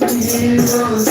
సంకల్పం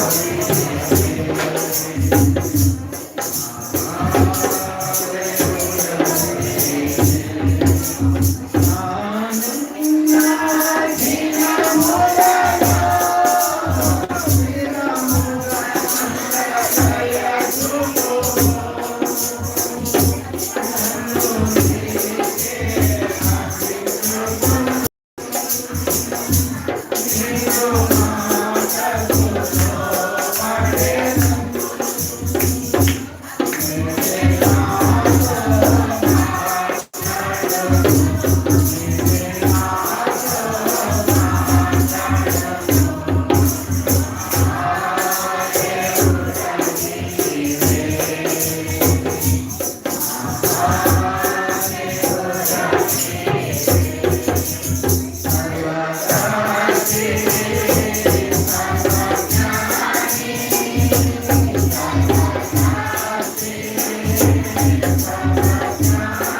Gracias. Música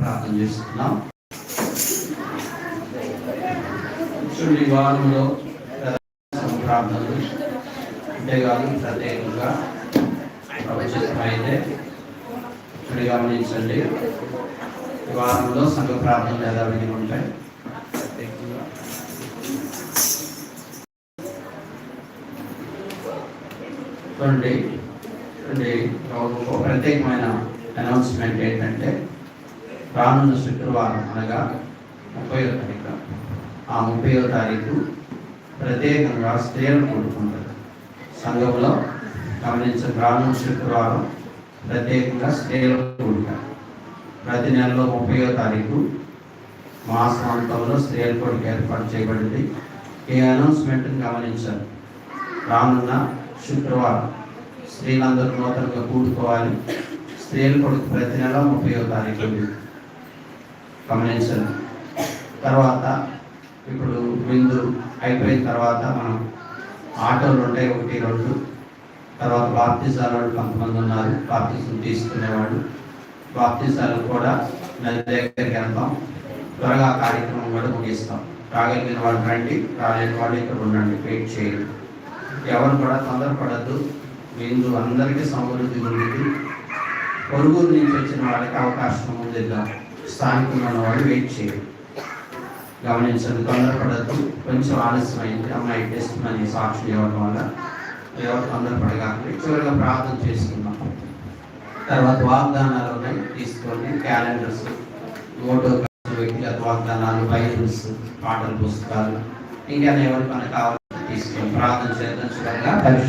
ప్రార్థన చేస్తున్నాం. చూడండి వారంలో ప్రార్థనలు. అంతేకాదు ప్రత్యేకంగా ప్రవచిస్తాయితే. అయితే గమనించండి. ఈ వారంలో సంఘ ప్రార్థనలు యథావిధి ఉంటాయి ప్రత్యేకంగా. చూడండి. ప్రత్యేకమైన అనౌన్స్మెంట్ ఏంటంటే రానున్న శుక్రవారం అనగా ముప్పై తారీఖు. ఆ ముప్పైవ తారీఖు ప్రత్యేకంగా స్త్రీలను కూడుకుంటారు సంఘంలో గమనించిన రానున్న శుక్రవారం ప్రత్యేకంగా స్త్రీలను కూడుతారు ప్రతి నెలలో ముప్పై తారీఖు మాసాంతంలో స్త్రీల కొడుకు ఏర్పాటు చేయబడింది. ఈ అనౌన్స్మెంట్ని గమనించారు రానున్న శుక్రవారం స్త్రీలందరూ నూతనంగా కూడుకోవాలి. స్త్రీల కొడుకు ప్రతి నెల ముప్పై తారీఖు గమనించండి. తర్వాత ఇప్పుడు విందు అయిపోయిన తర్వాత మనం ఆటోలు ఉంటాయి ఒకటి రెండు. తర్వాత బాప్తిసాల వాళ్ళు కొంతమంది ఉన్నారు బాప్తిసం తీసుకునేవాళ్ళు బాప్తిసాలు కూడా నది దగ్గరికి వెళ్తాం. త్వరగా కార్యక్రమం కూడా ముగిస్తాం. రాగలిగిన వాళ్ళు రండి రాలేని వాళ్ళు ఇక్కడ ఉండండి వెయిట్ చేయండి. ఎవరు కూడా తొందరపడద్దు. విందు అందరికీ సమృద్ధి ఉంది. పొరుగురు నుంచి వచ్చిన వాళ్ళకి అవకాశం ఉందిద్దాం స్థానికంగా ఉన్న వెయిట్ చేయండి. గమనించండి తొందరపడద్దు. కొంచెం ఆలస్యం అయింది అమ్మాయి టెస్ట్ మనీ సాక్షి ఇవ్వడం వల్ల ఎవరు తొందరపడగాలి చివరిగా ప్రార్థన చేసుకుందాం. తర్వాత వాగ్దానాలు ఉన్నాయి. తీసుకోండి. క్యాలెండర్స్ ఓటో వ్యక్తిగత వాగ్దానాలు బైబుల్స్ పాటల పుస్తకాలు. ఇంకా ఎవరికి మనకు కావాలి తీసుకోండి. ప్రార్థన చేద్దాం. చివరిగా